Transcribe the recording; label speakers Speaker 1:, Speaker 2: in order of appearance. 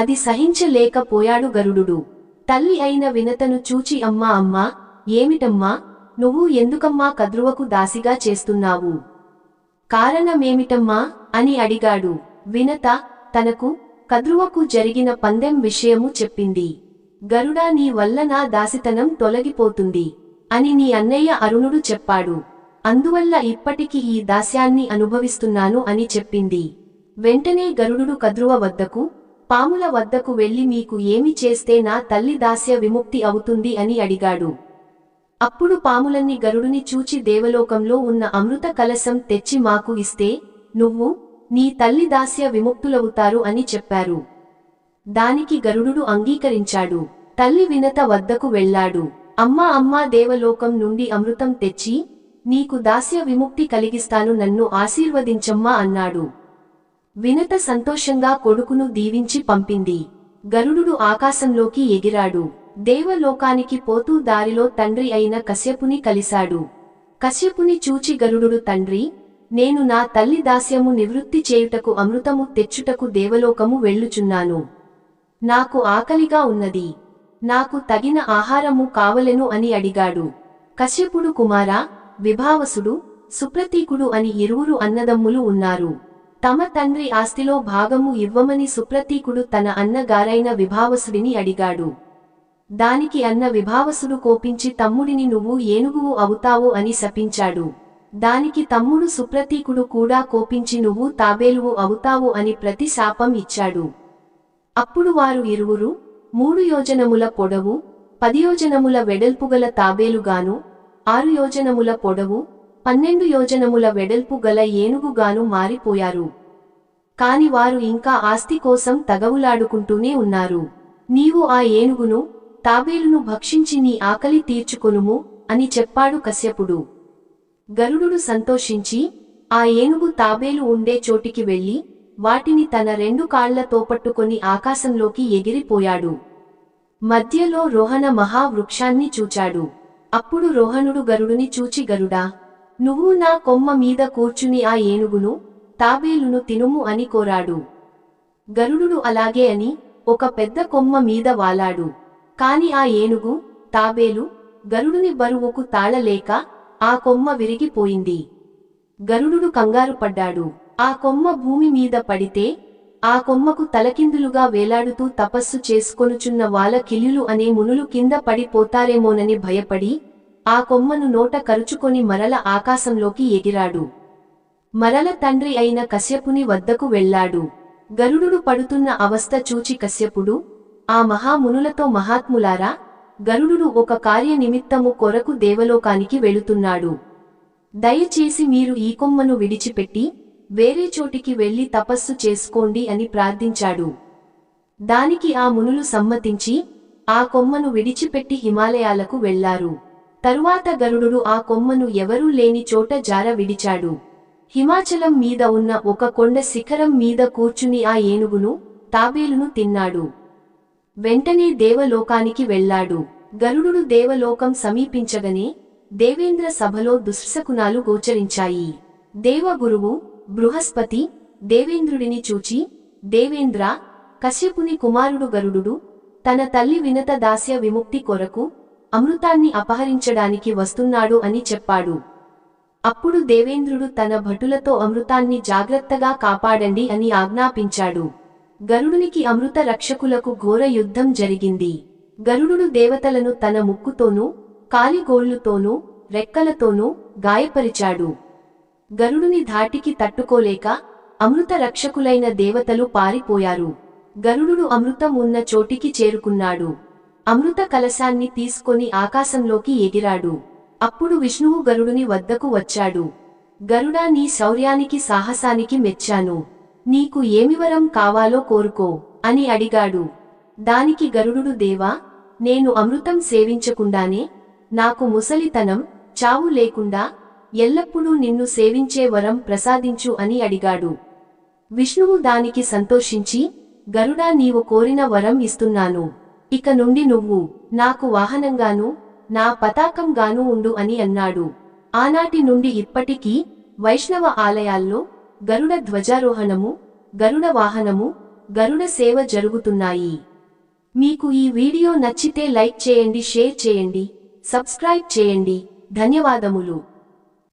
Speaker 1: అది సహించలేకపోయాడు గరుడు తల్లి అయిన వినతను చూచి అమ్మా అమ్మా ఏమిటమ్మా నువ్వు ఎందుకమ్మా కద్రువకు దాసిగా చేస్తున్నావు కారణమేమిటమ్మా అని అడిగాడు వినత తనకు కద్రువకు జరిగిన పందెం విషయము చెప్పింది గరుడా నీ వల్ల నా దాసితనం తొలగిపోతుంది అని నీ అన్నయ్య అరుణుడు చెప్పాడు అందువల్ల ఇప్పటికి ఈ దాస్యాన్ని అనుభవిస్తున్నాను అని చెప్పింది వెంటనే గరుడు కద్రువ వద్దకు పాముల వద్దకు వెళ్లి మీకు ఏమి చేస్తే నా తల్లి దాస్య విముక్తి అవుతుంది అని అడిగాడు అప్పుడు పాములన్నీ గరుడుని చూచి దేవలోకంలో ఉన్న అమృత కలసం తెచ్చి మాకు ఇస్తే నువ్వు నీ తల్లి దాస్య విముక్తులవుతారు అని చెప్పారు దానికి గరుడు అంగీకరించాడు తల్లి వినత వద్దకు వెళ్లాడు అమ్మా అమ్మా దేవలోకం నుండి అమృతం తెచ్చి నీకు దాస్య విముక్తి కలిగిస్తాను నన్ను ఆశీర్వదించమ్మా అన్నాడు వినత సంతోషంగా కొడుకును దీవించి పంపింది గరుడు ఆకాశంలోకి ఎగిరాడు దేవలోకానికి పోతూ దారిలో తండ్రి అయిన కశ్యపుని కలిశాడు కశ్యపుని చూచి గరుడు తండ్రి నేను నా తల్లి దాస్యము నివృత్తి చేయుటకు అమృతము తెచ్చుటకు దేవలోకము వెళ్ళుచున్నాను నాకు ఆకలిగా ఉన్నది నాకు తగిన ఆహారము కావలెను అని అడిగాడు కశ్యపుడు కుమార విభావసుడు సుప్రతీకుడు అని ఇరువురు అన్నదమ్ములు ఉన్నారు తమ తండ్రి ఆస్తిలో భాగము ఇవ్వమని సుప్రతీకుడు తన అన్నగారైన విభావసుడిని అడిగాడు దానికి అన్న విభావసుడు కోపించి తమ్ముడిని నువ్వు ఏనుగువు అవుతావు అని శపించాడు దానికి తమ్ముడు సుప్రతీకుడు కూడా కోపించి నువ్వు తాబేలువు అవుతావు అని ప్రతిశాపం ఇచ్చాడు అప్పుడు వారు ఇరువురు మూడు యోజనముల పొడవు పది యోజనముల వెడల్పుగల తాబేలుగాను ఆరు యోజనముల పొడవు పన్నెండు యోజనముల వెడల్పు గల ఏనుగుగాను మారిపోయారు కాని వారు ఇంకా ఆస్తి కోసం తగవులాడుకుంటూనే ఉన్నారు నీవు ఆ ఏనుగును తాబేలును భక్షించి నీ ఆకలి తీర్చుకొనుము అని చెప్పాడు కశ్యపుడు గరుడు సంతోషించి ఆ ఏనుగు తాబేలు ఉండే చోటికి వెళ్లి వాటిని తన రెండు కాళ్లతో పట్టుకొని ఆకాశంలోకి ఎగిరిపోయాడు మధ్యలో రోహణ మహావృక్షాన్ని చూచాడు అప్పుడు రోహణుడు గరుడుని చూచి గరుడా నువ్వు నా కొమ్మ మీద కూర్చుని ఆ ఏనుగును తాబేలును తినుము అని కోరాడు గరుడు అలాగే అని ఒక పెద్ద కొమ్మ మీద వాలాడు కాని ఆ ఏనుగు తాబేలు గరుడుని బరువుకు తాళలేక ఆ కొమ్మ విరిగిపోయింది గరుడు కంగారు పడ్డాడు ఆ కొమ్మ భూమి మీద పడితే ఆ కొమ్మకు తలకిందులుగా వేలాడుతూ తపస్సు చేసుకొనుచున్న వాళ్ళ కిలులు అనే మునులు కింద పడిపోతారేమోనని భయపడి ఆ కొమ్మను నోట కరుచుకొని మరల ఆకాశంలోకి ఎగిరాడు మరల తండ్రి అయిన కశ్యపుని వద్దకు వెళ్లాడు గరుడు పడుతున్న అవస్థ చూచి కశ్యపుడు ఆ మహామునులతో మహాత్ములారా గరుడు ఒక కార్యనిమిత్తము కొరకు దేవలోకానికి వెళుతున్నాడు దయచేసి మీరు ఈ కొమ్మను విడిచిపెట్టి వేరే చోటికి వెళ్లి తపస్సు చేసుకోండి అని ప్రార్థించాడు దానికి ఆ మునులు సమ్మతించి ఆ కొమ్మను విడిచిపెట్టి హిమాలయాలకు వెళ్లారు తరువాత గరుడు ఆ కొమ్మను ఎవరూ లేని చోట జార విడిచాడు హిమాచలం మీద ఉన్న ఒక కొండ శిఖరం మీద కూర్చుని ఆ ఏనుగును తాబేలును తిన్నాడు వెంటనే దేవలోకానికి వెళ్లాడు గరుడు దేవలోకం సమీపించగనే దేవేంద్ర సభలో దుశ్శకునాలు గోచరించాయి దేవగురువు బృహస్పతి దేవేంద్రుడిని చూచి దేవేంద్ర కశ్యపుని కుమారుడు గరుడు తన తల్లి వినత దాస్య విముక్తి కొరకు అమృతాన్ని అపహరించడానికి వస్తున్నాడు అని చెప్పాడు అప్పుడు దేవేంద్రుడు తన భటులతో అమృతాన్ని జాగ్రత్తగా కాపాడండి అని ఆజ్ఞాపించాడు గరుడునికి అమృత రక్షకులకు ఘోర యుద్ధం జరిగింది గరుడు దేవతలను తన ముక్కుతోనూ కాలిగోళ్లుతోనూ రెక్కలతోనూ గాయపరిచాడు గరుడుని ధాటికి తట్టుకోలేక అమృత రక్షకులైన దేవతలు పారిపోయారు గరుడు అమృతం ఉన్న చోటికి చేరుకున్నాడు అమృత కలశాన్ని తీసుకొని ఆకాశంలోకి ఎగిరాడు అప్పుడు విష్ణువు గరుడుని వద్దకు వచ్చాడు గరుడా నీ శౌర్యానికి సాహసానికి మెచ్చాను నీకు ఏమి వరం కావాలో కోరుకో అని అడిగాడు దానికి గరుడు దేవా నేను అమృతం సేవించకుండానే నాకు ముసలితనం చావు లేకుండా ఎల్లప్పుడూ నిన్ను సేవించే వరం ప్రసాదించు అని అడిగాడు విష్ణువు దానికి సంతోషించి గరుడా నీవు కోరిన వరం ఇస్తున్నాను ఇక నుండి నువ్వు నాకు వాహనంగాను నా పతాకంగాను ఉండు అని అన్నాడు ఆనాటి నుండి ఇప్పటికీ వైష్ణవ ఆలయాల్లో గరుడ ధ్వజారోహణము గరుడ వాహనము గరుడ సేవ జరుగుతున్నాయి
Speaker 2: మీకు ఈ వీడియో నచ్చితే లైక్ చేయండి షేర్ చేయండి సబ్స్క్రైబ్ చేయండి ధన్యవాదములు